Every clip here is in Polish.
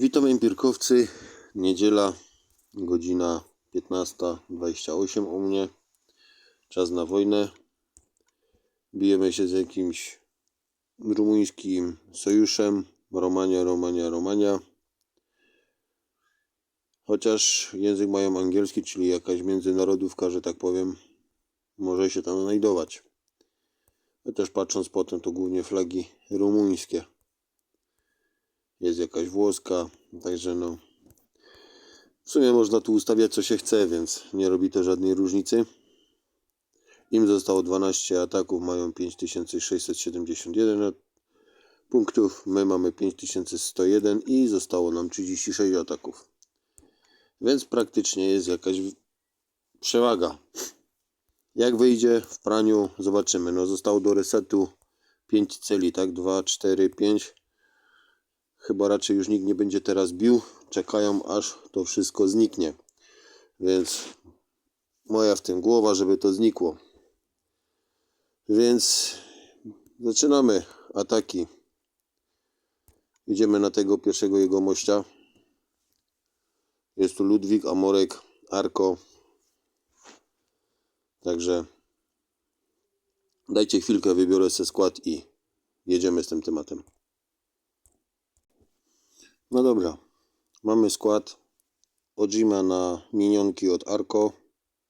Witam empirkowcy. Niedziela, godzina 15.28 u mnie. Czas na wojnę. Bijemy się z jakimś rumuńskim sojuszem. Romania, Romania, Romania. Chociaż język mają angielski, czyli jakaś międzynarodówka, że tak powiem, może się tam znajdować. Chociaż patrząc potem, to głównie flagi rumuńskie jest jakaś włoska, także no w sumie można tu ustawiać co się chce, więc nie robi to żadnej różnicy. Im zostało 12 ataków, mają 5671 punktów, my mamy 5101 i zostało nam 36 ataków. Więc praktycznie jest jakaś przewaga. Jak wyjdzie w praniu, zobaczymy. No zostało do resetu 5 celi, tak? 2, 4, 5. Chyba raczej już nikt nie będzie teraz bił. Czekają aż to wszystko zniknie. Więc moja w tym głowa, żeby to znikło. Więc zaczynamy ataki. Idziemy na tego pierwszego jego mościa. Jest tu Ludwik, Amorek, Arko. Także dajcie chwilkę, wybiorę sobie skład i jedziemy z tym tematem. No dobra, mamy skład Ojima na minionki od Arko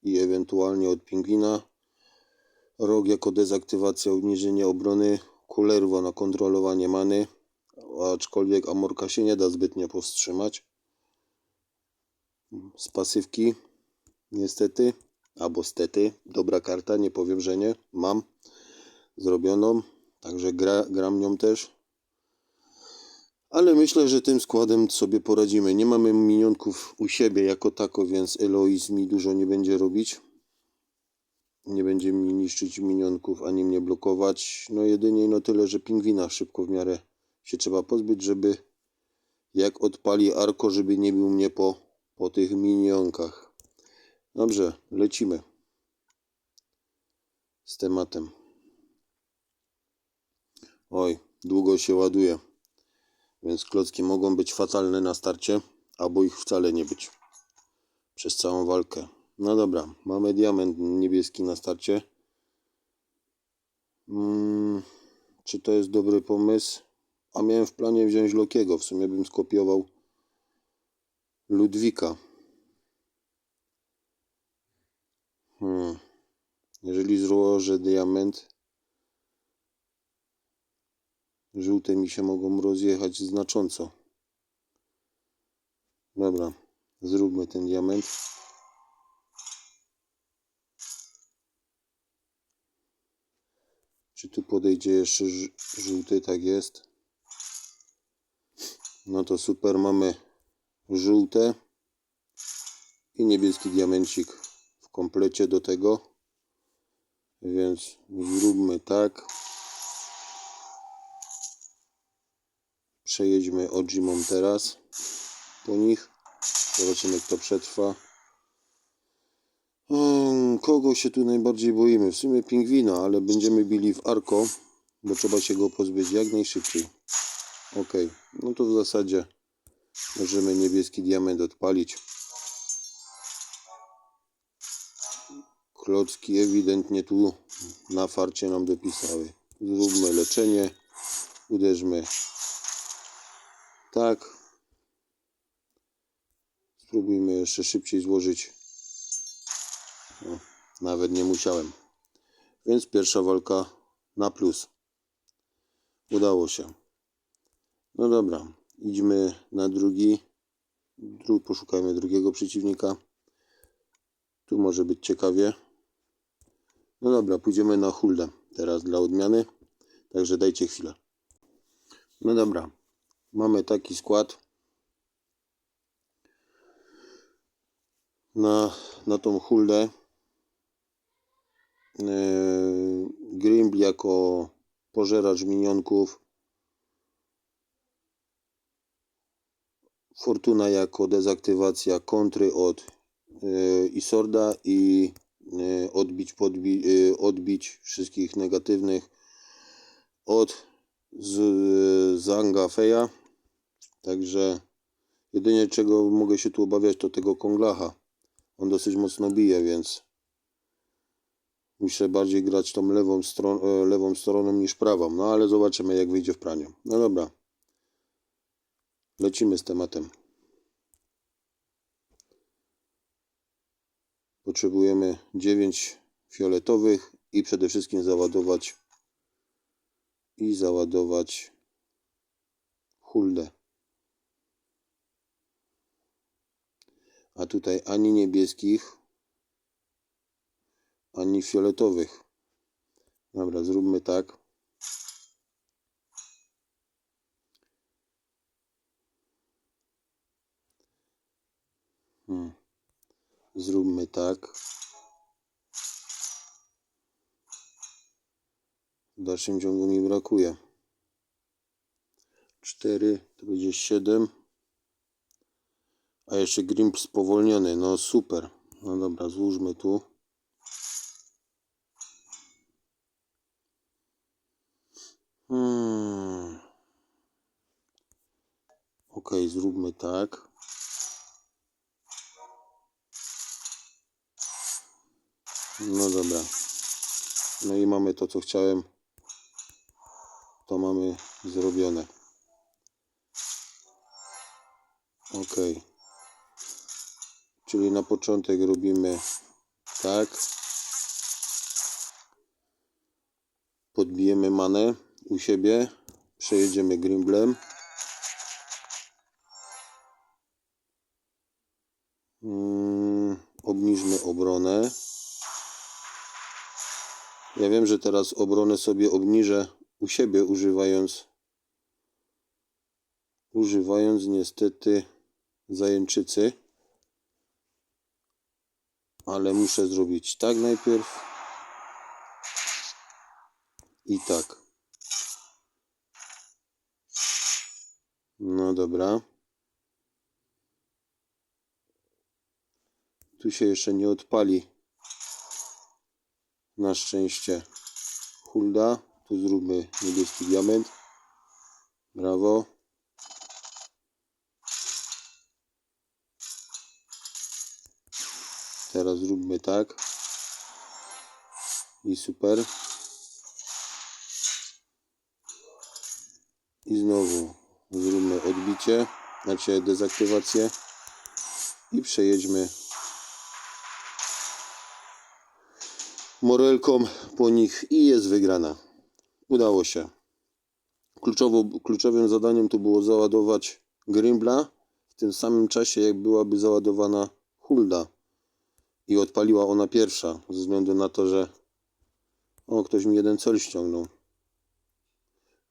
i ewentualnie od Pingwina. Rok jako dezaktywacja, obniżenie obrony. Kulerwo na kontrolowanie many, aczkolwiek Amorka się nie da zbytnio powstrzymać. Z pasywki, niestety, albo stety, dobra karta, nie powiem, że nie, mam zrobioną, także gra, gram nią też. Ale myślę, że tym składem sobie poradzimy. Nie mamy minionków u siebie jako tako, więc Eloise mi dużo nie będzie robić. Nie będzie mi niszczyć minionków, ani mnie blokować. No jedynie no tyle, że pingwina szybko w miarę się trzeba pozbyć, żeby jak odpali Arko, żeby nie bił mnie po, po tych minionkach. Dobrze, lecimy z tematem. Oj, długo się ładuje. Więc klocki mogą być fatalne na starcie, albo ich wcale nie być. Przez całą walkę. No dobra, mamy diament niebieski na starcie. Hmm, czy to jest dobry pomysł? A miałem w planie wziąć Lokiego. W sumie bym skopiował Ludwika. Hmm. Jeżeli złożę diament, żółte mi się mogą rozjechać znacząco. Dobra, zróbmy ten diament. Czy tu podejdzie jeszcze żółty? Tak jest. No to super, mamy żółte i niebieski diamencik w komplecie do tego. Więc zróbmy tak. Przejedźmy Ojimą teraz po nich. Zobaczymy kto przetrwa. Hmm, Kogo się tu najbardziej boimy? W sumie pingwina, ale będziemy bili w Arko, bo trzeba się go pozbyć jak najszybciej. Ok, no to w zasadzie możemy niebieski diament odpalić. Klocki ewidentnie tu na farcie nam dopisały. Zróbmy leczenie. Uderzmy tak. Spróbujmy jeszcze szybciej złożyć. O, nawet nie musiałem. Więc pierwsza walka na plus. Udało się. No dobra, idźmy na drugi. Dru poszukajmy drugiego przeciwnika. Tu może być ciekawie. No dobra, pójdziemy na Huldę teraz dla odmiany. Także dajcie chwilę. No dobra, mamy taki skład na, na tą Huldę. Yy, Grimb jako pożeracz minionków. Fortuna jako dezaktywacja kontry od yy, Isorda i yy, odbić, podbi, yy, odbić wszystkich negatywnych od Zanga Feja. Także Jedynie czego mogę się tu obawiać to tego konglacha. On dosyć mocno bije, więc muszę bardziej grać tą lewą, stron e, lewą stroną niż prawą. No ale zobaczymy jak wyjdzie w praniu. No dobra. Lecimy z tematem. Potrzebujemy 9 fioletowych i przede wszystkim załadować i załadować huldę. A tutaj ani niebieskich, ani fioletowych. Dobra, zróbmy tak. Hmm. Zróbmy tak. W dalszym ciągu mi brakuje. 4, to będzie 7. A jeszcze grimp spowolniony, no super. No dobra, złóżmy tu. Hmm. Ok, zróbmy tak. No dobra. No i mamy to, co chciałem. To mamy zrobione. Ok. Czyli na początek robimy tak. Podbijemy manę u siebie. Przejedziemy grimblem. Mm, obniżmy obronę. Ja wiem, że teraz obronę sobie obniżę u siebie używając używając niestety zajęczycy. Ale muszę zrobić tak najpierw i tak. No dobra. Tu się jeszcze nie odpali. Na szczęście hulda. Tu zróbmy niebieski diament. Brawo. Teraz zróbmy tak. I super. I znowu zróbmy odbicie, znaczy dezaktywację i przejedźmy morelką po nich i jest wygrana. Udało się. Kluczowo, kluczowym zadaniem tu było załadować Grimbla w tym samym czasie, jak byłaby załadowana Hulda. I odpaliła ona pierwsza, ze względu na to, że o, ktoś mi jeden cel ściągnął.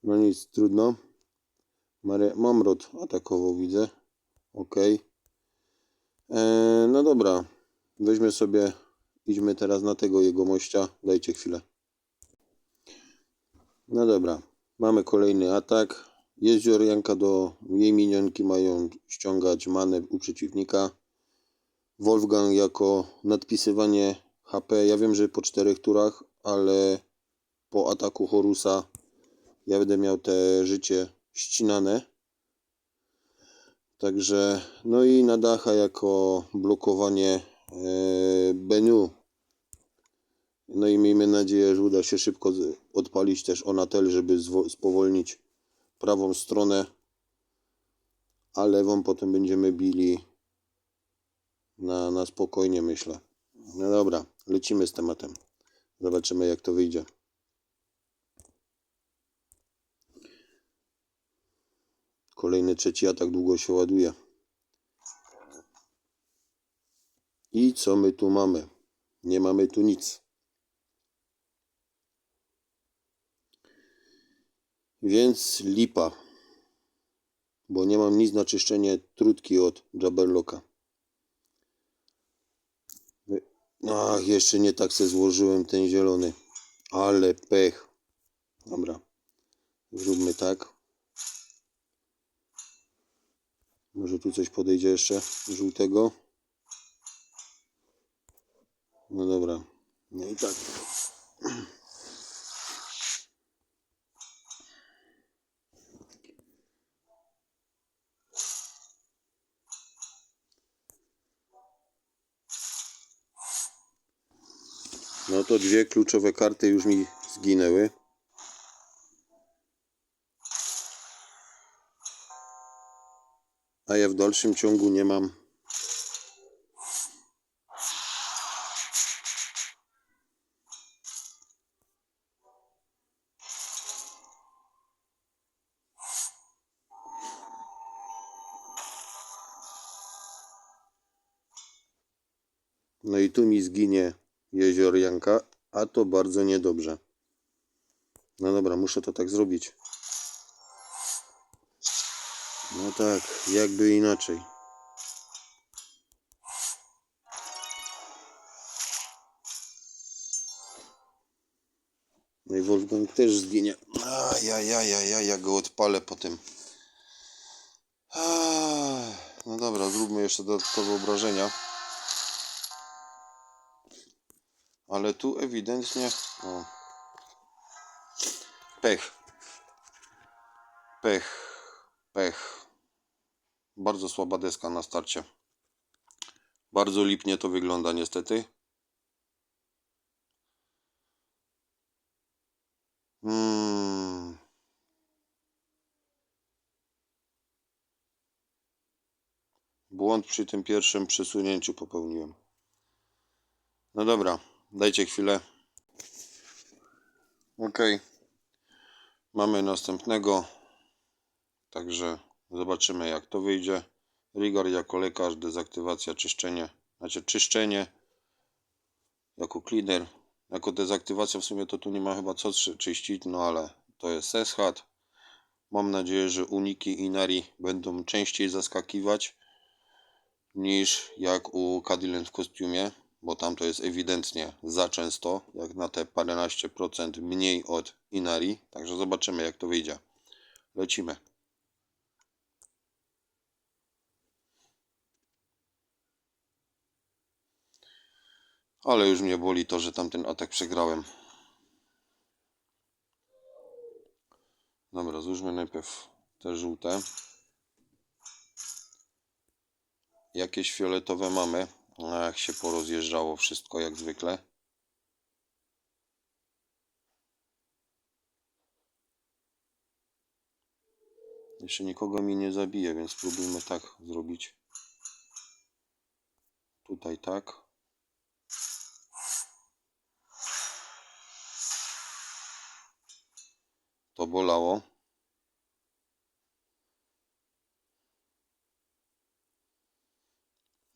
No nic, trudno. Mare, Mamrot atakował, widzę. Ok. Eee, no dobra. Weźmy sobie, idźmy teraz na tego jego mościa. Dajcie chwilę. No dobra. Mamy kolejny atak. Jeziorianka do jej minionki mają ściągać manę u przeciwnika. Wolfgang jako nadpisywanie HP. Ja wiem, że po czterech turach, ale po ataku Horusa ja będę miał te życie ścinane. Także, no i na dacha jako blokowanie e, Beniu. No i miejmy nadzieję, że uda się szybko odpalić też Onatel, żeby spowolnić prawą stronę, a lewą potem będziemy bili na, na spokojnie, myślę. No dobra, lecimy z tematem. Zobaczymy, jak to wyjdzie. Kolejny trzeci atak długo się ładuje. I co my tu mamy? Nie mamy tu nic. Więc lipa. Bo nie mam nic na czyszczenie trutki od Jabberlocka. Wy- Ach, jeszcze nie tak se złożyłem ten zielony. Ale pech. Dobra. Zróbmy tak. Może tu coś podejdzie jeszcze żółtego. No dobra. No i tak. No to dwie kluczowe karty już mi zginęły. A ja w dalszym ciągu nie mam. No i tu mi zginie jeziorjanka, a to bardzo niedobrze. No dobra, muszę to tak zrobić. No tak, jakby inaczej. No i Wolfgang też zginie. A, ja, go odpalę potem. A, no dobra, zróbmy jeszcze dodatkowe obrażenia. Ale tu ewidentnie. O. Pech. Pech. Pech. Bardzo słaba deska na starcie. Bardzo lipnie to wygląda niestety. Mm. Błąd przy tym pierwszym przesunięciu popełniłem. No dobra, dajcie chwilę. Ok. Mamy następnego. Także zobaczymy jak to wyjdzie. Rigor jako lekarz, dezaktywacja, czyszczenie. Znaczy czyszczenie jako cleaner. Jako dezaktywacja w sumie to tu nie ma chyba co czy- czyścić, no ale to jest Seshat. Mam nadzieję, że uniki i nari będą częściej zaskakiwać niż jak u Cadillac w kostiumie, bo tam to jest ewidentnie za często, jak na te paręnaście procent mniej od Inari. Także zobaczymy jak to wyjdzie. Lecimy. Ale już mnie boli to, że tamten atak przegrałem. Dobra, złóżmy najpierw te żółte. Jakieś fioletowe mamy. Ach, się porozjeżdżało wszystko jak zwykle. Jeszcze nikogo mi nie zabije, więc spróbujmy tak zrobić. Tutaj tak. To bolało.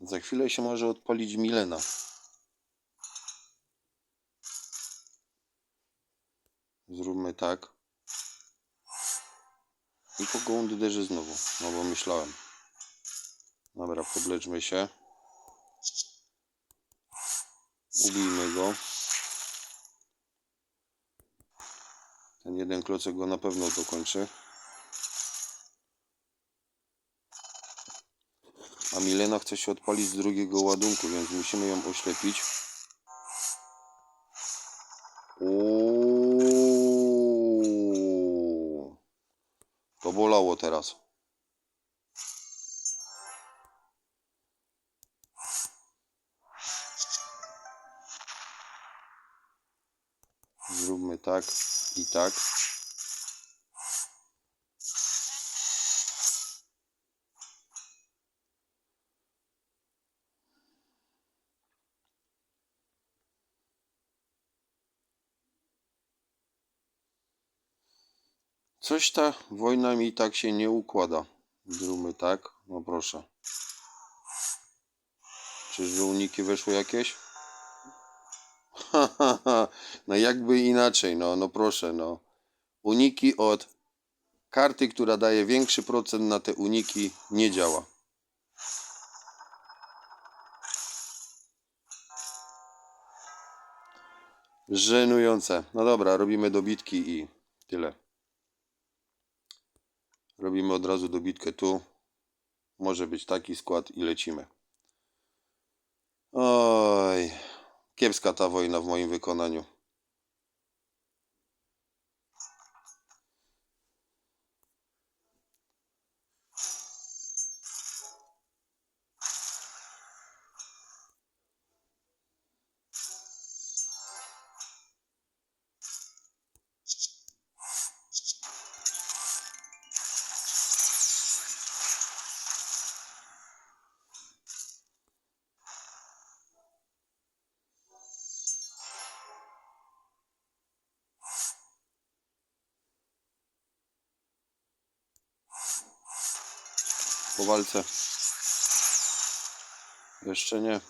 Za chwilę się może odpalić Milena. Zróbmy tak. I kogo on uderzy znowu? No bo myślałem. Dobra, podleczmy się. Ubijmy go. Ten jeden klocek go na pewno dokończy. Milena chce się odpalić z drugiego ładunku, więc musimy ją oślepić. Uuuu. To bolało teraz. Zróbmy tak i tak. Coś ta wojna mi tak się nie układa. Zróbmy tak. No proszę. Czyżby uniki weszły jakieś? Ha. No jakby inaczej, no, no proszę, no. Uniki od karty, która daje większy procent na te uniki, nie działa. Żenujące. No dobra, robimy dobitki i tyle. Robimy od razu dobitkę tu. Może być taki skład i lecimy. Oj, kiepska ta wojna w moim wykonaniu. Po walce. Jeszcze nie.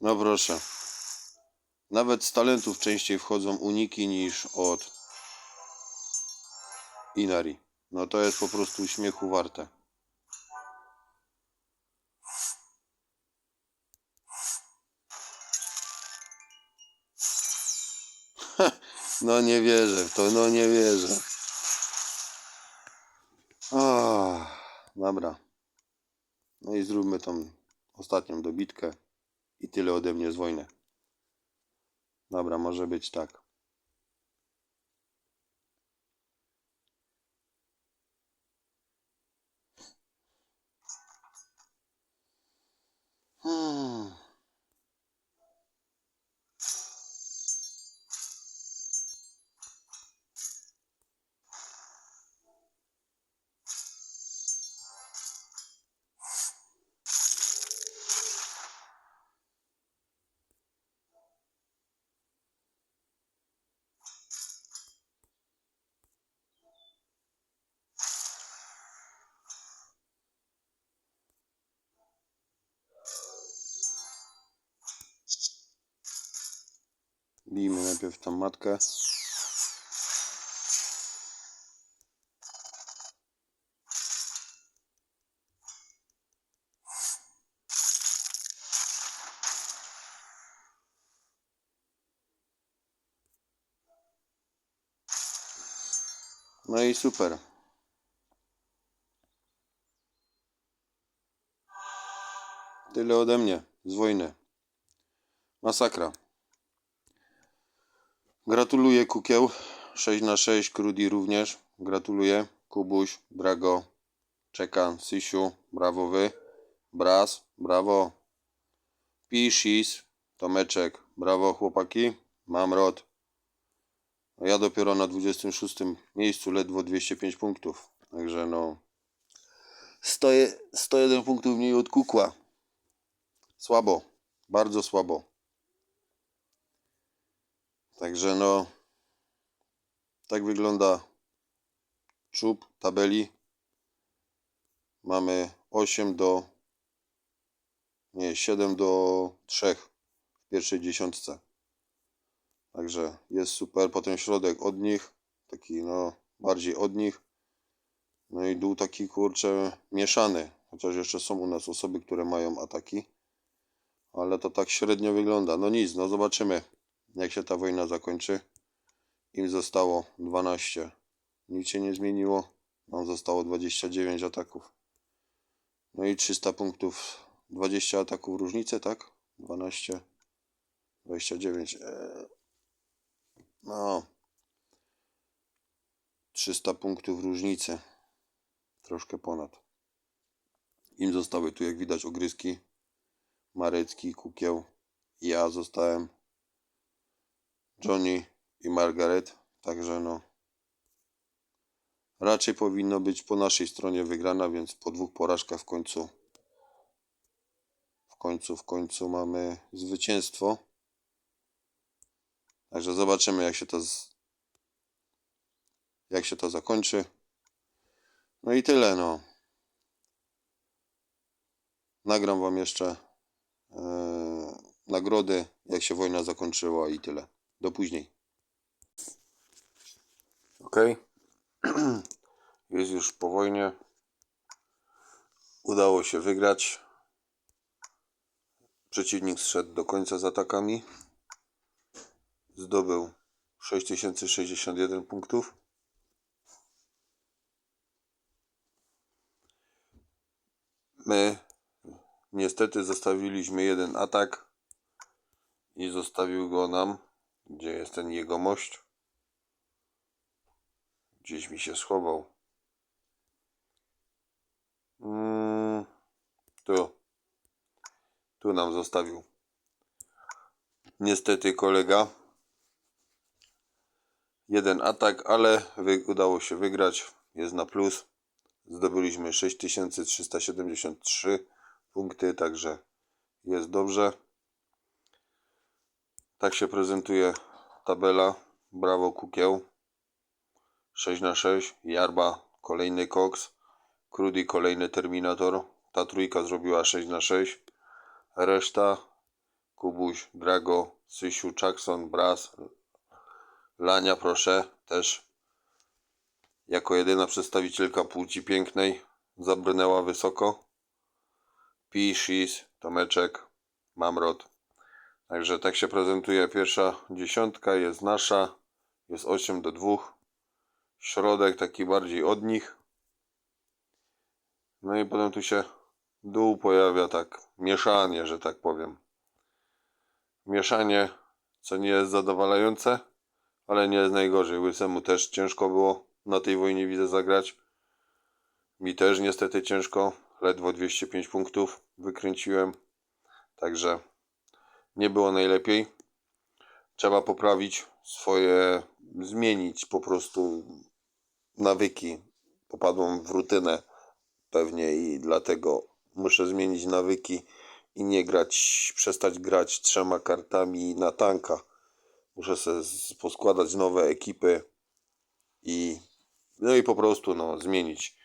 No proszę. Nawet z talentów częściej wchodzą uniki niż od Inari. No to jest po prostu śmiechu warte. No nie wierzę w to, no nie wierzę. Ah, dobra. No i zróbmy tą ostatnią dobitkę i tyle ode mnie z wojny. Dobra, może być tak. Bijmy najpierw tą matkę. No i super. Tyle ode mnie z wojny. Masakra. Gratuluję Kukieł. 6 na 6 Krudi również. Gratuluję. Kubuś, Drago, Czekan, Sysiu, brawo wy. Bras, brawo. Pisis, Tomeczek, brawo chłopaki. Mamrot. A Ja dopiero na 26 miejscu, ledwo 205 punktów. Także no. Stoję 101 punktów mniej od Kukła. Słabo. Bardzo słabo. Także no, tak wygląda czub tabeli. Mamy 8 do, nie, 7 do 3 w pierwszej dziesiątce. Także jest super. Potem środek od nich, taki no, bardziej od nich. No i dół taki kurczę mieszany. Chociaż jeszcze są u nas osoby, które mają ataki. Ale to tak średnio wygląda. No nic, no zobaczymy jak się ta wojna zakończy. Im zostało 12. Nic się nie zmieniło. Nam zostało 29 ataków. No i 300 punktów. 20 ataków różnicy, tak? 12. 29. Eee, No. 300 punktów różnicy. Troszkę ponad. Im zostały tu, jak widać, ogryzki. Marecki, Kukieł. Ja zostałem Johnny i Margaret. Także no. Raczej powinno być po naszej stronie wygrana, więc po dwóch porażkach w końcu. W końcu, w końcu mamy zwycięstwo. Także zobaczymy jak się to z... jak się to zakończy. No i tyle no. Nagram wam jeszcze e, nagrody, jak się wojna zakończyła i tyle. Do później. Ok. Jest już po wojnie. Udało się wygrać. Przeciwnik zszedł do końca z atakami. Zdobył 6061 punktów. My niestety zostawiliśmy jeden atak i zostawił go nam. Gdzie jest ten jegomość? Gdzieś mi się schował. Mm, tu. Tu nam zostawił. Niestety kolega. Jeden atak, ale udało się wygrać. Jest na plus. Zdobyliśmy 6373 punkty, także jest dobrze. Tak się prezentuje tabela. Brawo Kukieł. 6 na 6 Jarba kolejny Cox. Krudy kolejny Terminator. Ta trójka zrobiła 6 na 6 Reszta Kubuś, Drago, Sysiu, Jackson, Bras, Lania proszę też jako jedyna przedstawicielka płci pięknej zabrnęła wysoko. Pi, Shis, Tomeczek, Mamrot. Także tak się prezentuje pierwsza dziesiątka, jest nasza, jest 8 do 2. Środek taki bardziej od nich. No i potem tu się dół pojawia tak, mieszanie, że tak powiem. Mieszanie, co nie jest zadowalające, ale nie jest najgorzej. Łysemu też ciężko było na tej wojnie widzę zagrać. Mi też niestety ciężko, ledwo 205 punktów wykręciłem, także nie było najlepiej. Trzeba poprawić swoje, zmienić po prostu nawyki. Popadłem w rutynę pewnie i dlatego muszę zmienić nawyki i nie grać, przestać grać trzema kartami na tanka. Muszę sobie poskładać nowe ekipy i no i po prostu no, zmienić.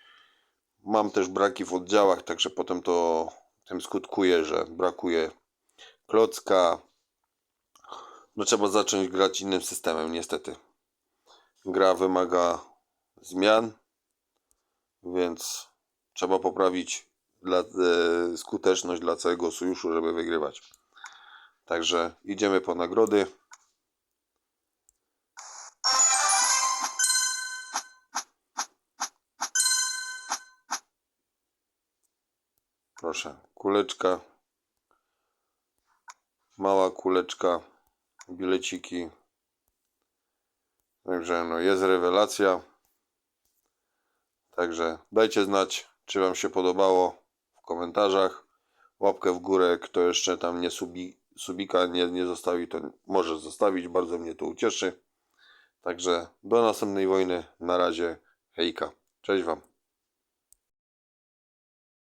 Mam też braki w oddziałach, także potem to tym skutkuje, że brakuje klocka. No trzeba zacząć grać innym systemem, niestety. Gra wymaga zmian, więc trzeba poprawić dla, e, skuteczność dla całego sojuszu, żeby wygrywać. Także idziemy po nagrody. Proszę, kuleczka. Mała kuleczka, bileciki. Także no jest rewelacja. Także dajcie znać, czy Wam się podobało w komentarzach. Łapkę w górę, kto jeszcze tam nie subi, subika nie, nie zostawił, to może zostawić. Bardzo mnie to ucieszy. Także do następnej wojny. Na razie. Hejka. Cześć Wam.